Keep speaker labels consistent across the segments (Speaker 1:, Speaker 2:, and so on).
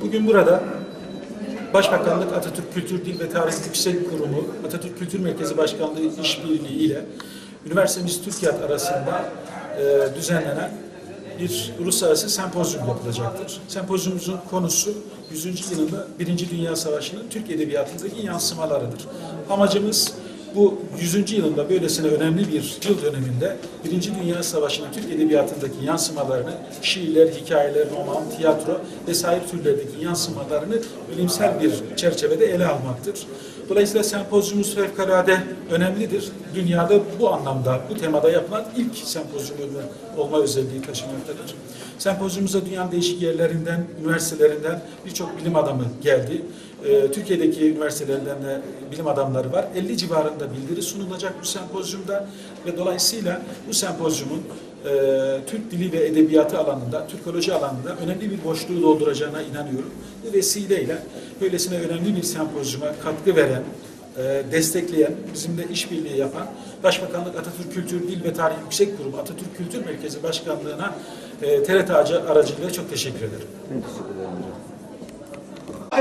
Speaker 1: Bugün burada Başbakanlık Atatürk Kültür Dil ve Tarih Yüksek Kurumu, Atatürk Kültür Merkezi Başkanlığı işbirliği ile Üniversitemiz TÜRKİAD arasında e, düzenlenen bir uluslararası sempozyum yapılacaktır. Sempozyumumuzun konusu 100. yılında Birinci Dünya Savaşı'nın Türk Edebiyatı'ndaki yansımalarıdır. Amacımız bu 100. yılında böylesine önemli bir yıl döneminde Birinci Dünya Savaşı'nın Türk Edebiyatı'ndaki yansımalarını, şiirler, hikayeler, roman, tiyatro vesaire türlerdeki yansımalarını bilimsel bir çerçevede ele almaktır. Dolayısıyla sempozyumumuz fevkalade önemlidir. Dünyada bu anlamda, bu temada yapılan ilk sempozyum olma, özelliği taşımaktadır. Sempozyumumuza dünyanın değişik yerlerinden, üniversitelerinden birçok bilim adamı geldi. Ee, Türkiye'deki üniversitelerinden de bilim adamları var. 50 civarında bildiri sunulacak bu sempozyumda ve dolayısıyla bu sempozyumun e, Türk dili ve edebiyatı alanında, Türkoloji alanında önemli bir boşluğu dolduracağına inanıyorum. Bu vesileyle böylesine önemli bir sempozyuma katkı veren, e, destekleyen, bizimle işbirliği yapan Başbakanlık Atatürk Kültür Dil ve Tarih Yüksek Kurumu Atatürk Kültür Merkezi Başkanlığı'na e, TRT aracı- aracılığıyla çok teşekkür ederim.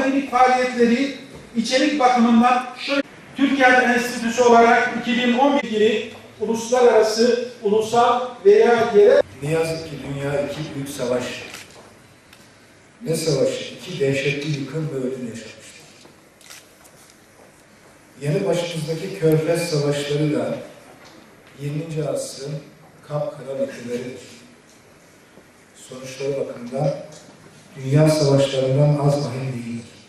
Speaker 2: Akademik faaliyetleri içerik bakımından şöyle Türkiye Enstitüsü olarak 2011 yılı uluslararası, ulusal veya yerel
Speaker 3: Ne yazık ki dünya iki büyük savaş, ne savaşı, iki dehşetli yıkım ve ölüm yaşamıştır. Yanı başımızdaki körfez savaşları da 20. asrın kapkara bitileridir. Sonuçları bakımından dünya savaşlarından az vahim değildir.